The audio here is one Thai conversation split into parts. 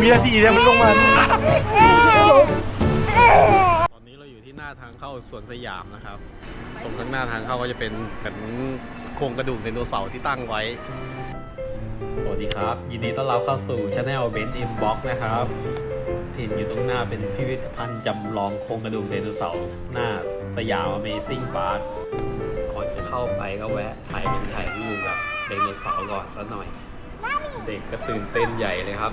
เนี่ยมันลงมาตอนนี้เราอยู่ที่หน้าทางเข้าสวนสยามนะครับ ตรงข้างหน้าทางเข้าก็จะเป็นเหมือนโครงกระดูกไดโนเสาร์ที่ตั้งไว้ สวัสดีครับ ยินดีต้อนรับเข้าสู่ช anel Ben M Box นะครับที่เห็นอยู่ตรงหน้าเป็นพิพิธภัณฑ์จำลองโครงกระดูกไดโนเสาร์หน้าสยาม Amazing Park ก่อนจะเข้าไปก็แวะถ่ายเป็นถ่ายรูปกับไดโนเสาร์ก่อนสักหน่อย เด็กก็ตื่นเต้นใหญ่เลยครับ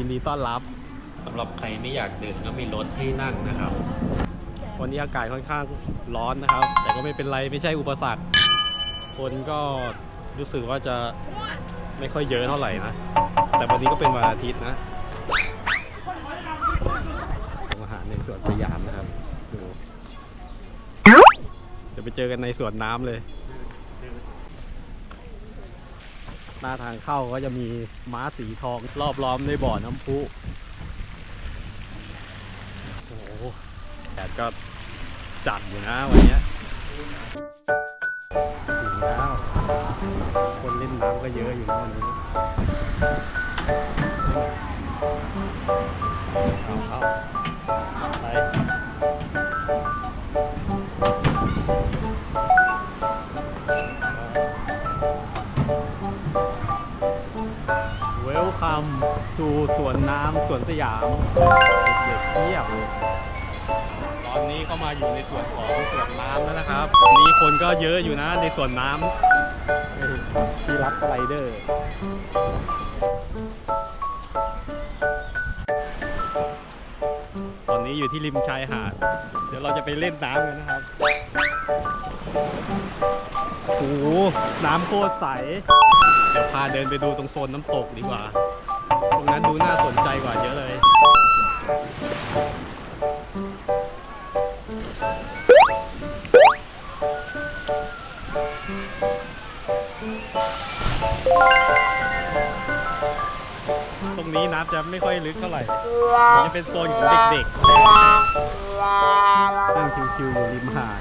ยู่ข้างหน้ายินดีต้อนรับ สำหรับใครไม่อยากเดินก็มีรถให้นั่งนะครับ วันนี้อากาศค่อนข้างร้อนนะครับ แต่ก็ไม่เป็นไรไม่ใช่อุปสรรค คนก็รู้สึกว่าจะไม่ค่อยเยอะเท่าไหร่นะ แต่วันนี้ก็เป็นวันอาทิตย์นะโรงอาหารในสวนสยามนะครับดูเดี๋ยวไปเจอกันในสวนน้ำเลย หน้าทางเข้าก็จะมีม้าสีทองรอบล้อมด้วยบ่อน้ำพุโอ้โหแดดก็จัดอยู่นะวันเนี้ยถึงแล้ว คนเล่นน้ำก็เยอะอยู่วันนี้ คัมสู่สวนน้ำสวนสยามเด็กๆเทียบตอนนี้ก็มาอยู่ในส่วนของสวนน้ำแล้วนะครับมีคนก็เยอะอยู่นะในสวนน้ำเอ้ยที่รับไรเดอร์ตอนนี้อยู่ที่ริมชายหาด เดี๋ยวเราจะไปเล่นน้ำกันนะครับโอ้โหน้ำโคตรใส เดี๋ยวพาเดินไปดูตรงโซนน้ำตกดีกว่า ตรงนั้นดูน่าสนใจกว่าเยอะเลย ตรงนี้น้ำจะไม่ค่อยลึกเท่าไหร่มันจะเป็นโซนของเด็กๆนั่งชิวๆอยู่ริมหาด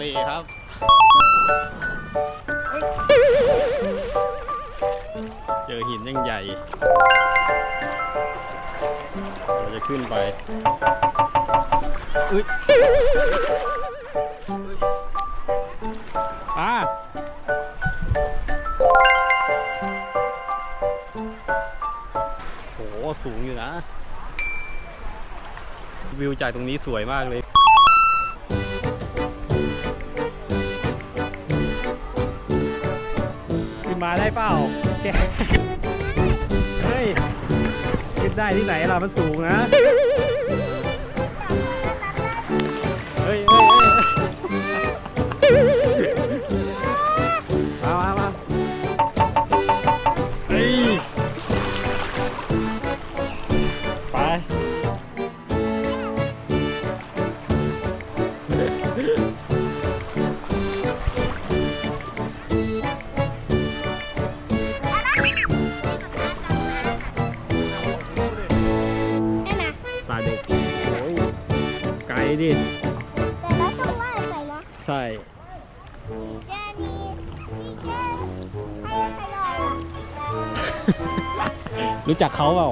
เลครับเจอหินยังใหญ่ เราจะขึ้นไปอุ๊ยอ่าโหสูงอยู่นะ วิวจากตรงนี้สวยมากเลย มาได้เปล่าแกเฮ้ยขึ้นได้ที่ไหนล่ะมันสูงนะ เฮ้ยเฮ้ยเฮ้ย ดิ แต่เราต้องว่ายไปนะใช่ เจนีเจให้ให้ลอยอะรู้จักเขาเปล่า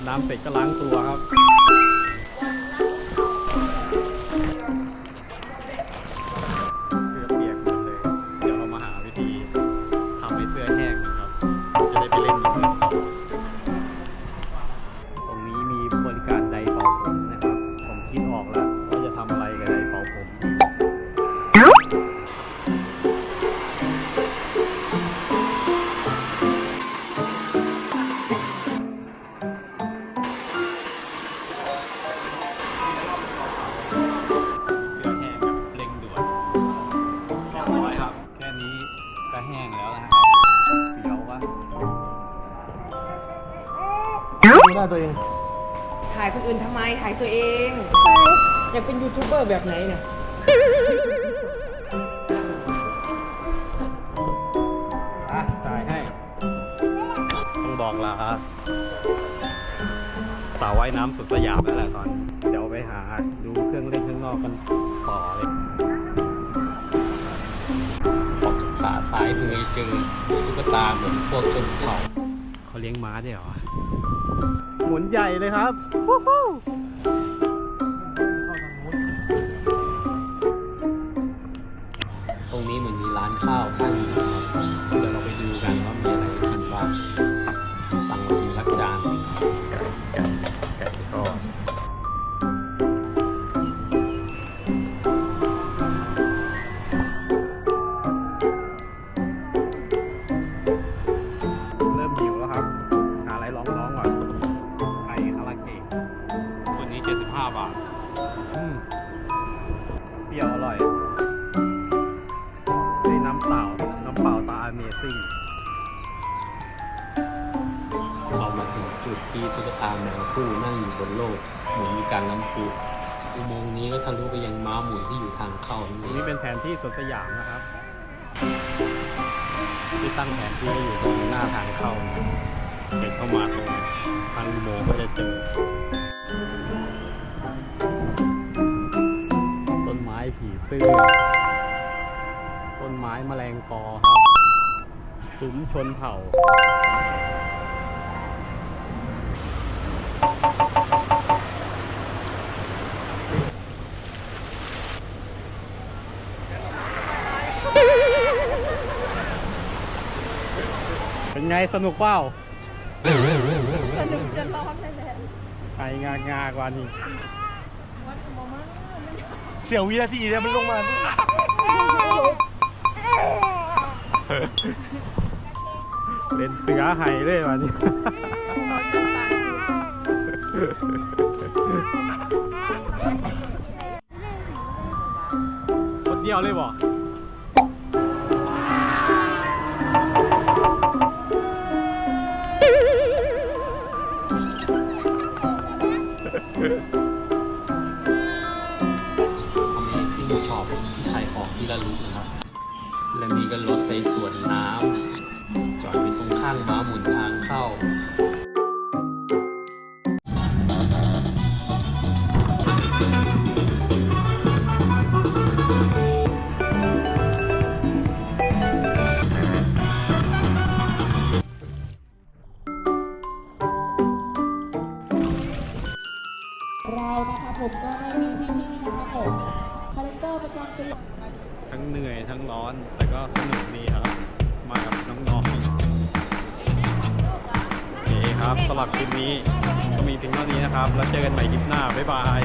นน้ำเสร็จก็ล้างตัวครับ เสื้อเปียกหมดเลย เดี๋ยวเรามาหาวิธีทำให้เสื้อแห้งนะครับ จะได้ไปเล่นอย่างอื่นต่อตรงนี้มีบริการไดร์เป่าผมนะครับ ผมคิดออกแล้วว่าจะทำอะไร ห้งแล้วนะครับเปียววะดูหน้าตัวเอง ถ่ายคนอื่นทำไม ถ่ายตัวเอง อยากเป็นยูทูบเบอร์แบบไหนเนี่ยอะจ่ายให้ ต้องบอกลาสาวว่ายน้ำสุดสยามแล้วแหละตอนนี้เดี๋ยวไปหาดูเครื่องเล่นข้างนอกกันต่อเลยาสาซ้ายมือเจอตุ๊กตาเหมือนพวกชนเผ่าเขาเลี้ยงม้าด้เหรอ หมุนใหญ่เลยครับ วู้ฮู้ หมุนอยู่กลางน้ำพุอุโมงค์นี้ก็ทะลุไปยังม้าหมุนที่อยู่ทางเข้านี่นี่เป็นแผนที่สวนสยามนะครับที่ตั้งแผนที่อยู่ตรงหน้าทางเข้าเดินเข้ามาตรงทางอุโมงค์ก็จะเจอต้นไม้ผีเสื้อต้นไม้แมลงปอครับซุ้มชนเผ่า ไงสนุกเปล่าสนุกจนร้อนเลยแหละไปงางากว่านี่เสียววินาทีเนี่ยมันลงมาเป็นเสือไห้เลยวันนี้คนเดียวเลยบ่ ขายของที่ระลึกนะครับ และมีก็รถไปสวนน้ำจอดอยู่ตรงข้างม้าหมุนทางเข้าเรานะคะผมก็ได้มีพี่ๆนะคะผมคาแรคเตอร์ประจำปี ทั้งเหนื่อยทั้งร้อน แต่ก็สนุกดีครับ มากับน้องๆโอเคครับสำหรับคลิปนี้ก็มีเพียงเท่านี้นะครับ แล้วเจอกันใหม่คลิปหน้า บ๊ายบาย